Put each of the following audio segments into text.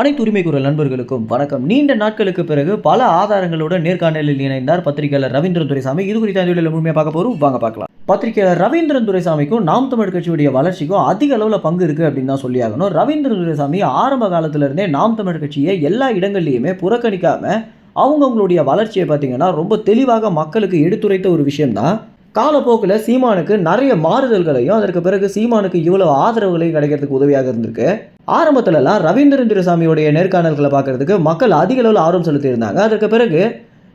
அனைத்து உரிமை குரல் நண்பர்களுக்கும் வணக்கம். நீண்ட நாட்களுக்கு பிறகு பல ஆதாரங்களுடன் நேர்காணலில் இணைந்தார் பத்திரிகையாளர் ரவீந்திரன் துரைசாமி. இது குறித்த இந்த முழுமையாக பார்க்க போறோம். வாங்க பார்க்கலாம். பத்திரிகையாளர் ரவீந்திரன் துரைசாமிக்கும் நாம் தமிழ் கட்சியுடைய வளர்ச்சிக்கும் அதிக அளவில் பங்கு இருக்கு அப்படின்னு தான் சொல்லியாகணும் ரவீந்திரன் துரைசாமி ஆரம்ப காலத்திலிருந்தே நாம் தமிழ் கட்சியை எல்லா இடங்கள்லையுமே புறக்கணிக்காம அவங்கவுங்களுடைய வளர்ச்சியை பார்த்தீங்கன்னா ரொம்ப தெளிவாக மக்களுக்கு எடுத்துரைத்த ஒரு விஷயம்தான். காலப்போக்கில் சீமானுக்கு நிறைய மாறுதல்களையும் அதற்கு பிறகு சீமானுக்கு இவ்வளோ ஆதரவுகளையும் கிடைக்கிறதுக்கு உதவியாக இருந்திருக்கு. ஆரம்பத்துலலாம் ரவீந்திரன் நேர்காணல்களை பார்க்கறதுக்கு மக்கள் அதிக அளவில் ஆர்வம் செலுத்தியிருந்தாங்க. அதற்கு பிறகு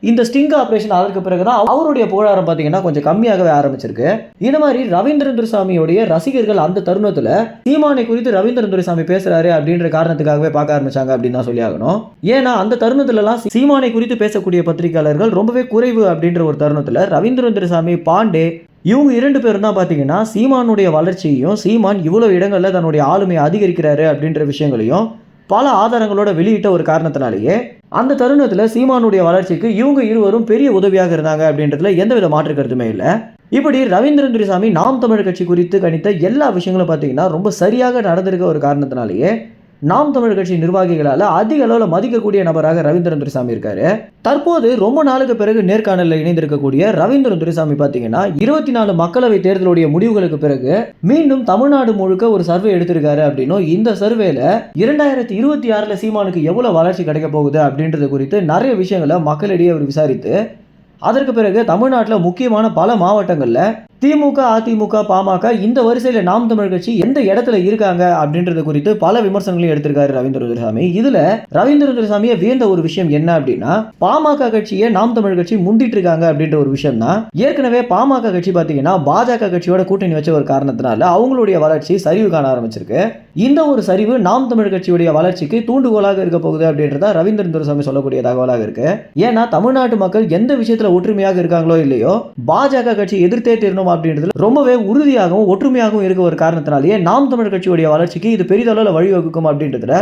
இந்த ஸ்டிங் ஆப்ரேஷன் அதற்கு பிறகு தான் அவருடைய புகழாரம் பார்த்தீங்கன்னா கொஞ்சம் கம்மியாகவே ஆரம்பிச்சிருக்கு. இந்த மாதிரி ரவீந்திரன் துரைசாமியுடைய ரசிகர்கள் அந்த தருணத்தில் சீமானை குறித்து ரவீந்திரன் துரைசாமி பேசுறாரு அப்படின்ற காரணத்துக்காகவே பார்க்க ஆரம்பிச்சாங்க அப்படின்னு தான் சொல்லி ஆகணும். ஏன்னா அந்த தருணத்துலலாம் சீமானை குறித்து பேசக்கூடிய பத்திரிகையாளர்கள் ரொம்பவே குறைவு அப்படின்ற ஒரு தருணத்தில் ரவீந்திரன் துரைசாமி பாண்டே இவங்க இரண்டு பேரும் தான் பார்த்தீங்கன்னா சீமானுடைய வளர்ச்சியையும் சீமான் இவ்வளோ இடங்களில் தன்னுடைய ஆளுமையை அதிகரிக்கிறாரு அப்படின்ற விஷயங்களையும் பல ஆதாரங்களோட வெளியிட்ட ஒரு காரணத்தினாலேயே அந்த தருணத்தில் சீமானுடைய வளர்ச்சிக்கு இவங்க இருவரும் பெரிய உதவியாக இருந்தாங்க அப்படின்றதுல எந்தவித மாற்று கருத்துமே இல்லை. இப்படி ரவீந்திரன் துரைசாமி நாம் தமிழர் கட்சி குறித்து கணித்த எல்லா விஷயங்களும் பார்த்தீங்கன்னா ரொம்ப சரியாக நடந்திருக்க ஒரு காரணத்தினாலேயே நாம் தமிழ் கட்சி நிர்வாகிகளால் அதிக அளவில் மதிக்கக்கூடிய நபராக ரவீந்திரன் துரைசாமி இருக்காரு. தற்போது ரொம்ப நாளுக்கு பிறகு நேர்காணலில் இணைந்திருக்கக்கூடிய ரவீந்திரன் துரைசாமி பார்த்தீங்கன்னா இருபத்தி நாலு மக்களவை தேர்தலுடைய முடிவுகளுக்கு பிறகு மீண்டும் தமிழ்நாடு முழுக்க ஒரு சர்வே எடுத்திருக்காரு அப்படின்னும் இந்த சர்வேல இரண்டாயிரத்தி இருபத்தி ஆறுல சீமானுக்கு எவ்வளவு வளர்ச்சி கிடைக்க போகுது அப்படின்றது குறித்து நிறைய விஷயங்களை மக்களிடையே அவர் விசாரித்து அதற்கு பிறகு தமிழ்நாட்டில் முக்கியமான பல மாவட்டங்களில் திமுக அதிமுக பாமக இந்த வரிசையில் நாம் தமிழ் கட்சி எந்த இடத்துல இருக்காங்க அப்படின்றது குறித்து பல விமர்சனங்களையும் எடுத்திருக்காரு ரவீந்திர துரைசாமி இதுல ரவீந்திர துரைசாமியை வியந்த ஒரு விஷயம் என்ன அப்படின்னா பாமக கட்சியை நாம் தமிழ் கட்சி முந்திட்டு இருக்காங்க அப்படின்ற ஒரு விஷயம் தான் ஏற்கனவே பாமக கட்சி பார்த்தீங்கன்னா பாஜக கட்சியோட கூட்டணி வச்ச ஒரு காரணத்தினால அவங்களுடைய வளர்ச்சி சரிவு காண ஆரம்பிச்சிருக்கு. இந்த ஒரு சரிவு நாம் தமிழ் கட்சியுடைய வளர்ச்சிக்கு தூண்டுகோலாக இருக்க போகுது அப்படின்றத ரவீந்திர துரசாமி சொல்லக்கூடிய தகவலாக இருக்கு. ஏன்னா தமிழ்நாட்டு மக்கள் எந்த விஷயத்துல ஒற்றுமையாக இருக்காங்களோ இல்லையோ பாஜக கட்சி எதிர்த்தே தீரணும் அப்படின்றதுல ரொம்பவே உறுதியாகவும் ஒற்றுமையாகவும் இருக்க ஒரு காரணத்தினாலேயே நாம் தமிழ் கட்சியுடைய வளர்ச்சிக்கு இது பெரிதளவில் வழிவகுக்கும் அப்படின்றதுல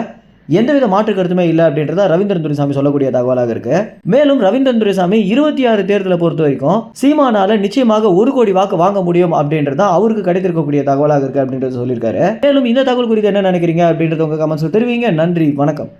எந்தவித மாற்று கருத்துமே இல்லை அப்படின்றத ரவீந்திரன் துரைசாமி சொல்லக்கூடிய தகவலாக இருக்கு. மேலும் ரவீந்திரன் துரைசாமி இருபத்தி ஆறு தேர்தலை பொறுத்த வரைக்கும் சீமானால நிச்சயமாக ஒரு கோடி வாக்கு வாங்க முடியும் அப்படின்றது தான் அவருக்கு கிடைத்திருக்கக்கூடிய தகவலாக இருக்கு அப்படின்றது சொல்லியிருக்காரு. மேலும் இந்த தகவல் குறித்து என்ன நினைக்கிறீங்க அப்படின்றது உங்க கமெண்ட்ஸ் தெரிவிங்க. நன்றி வணக்கம்.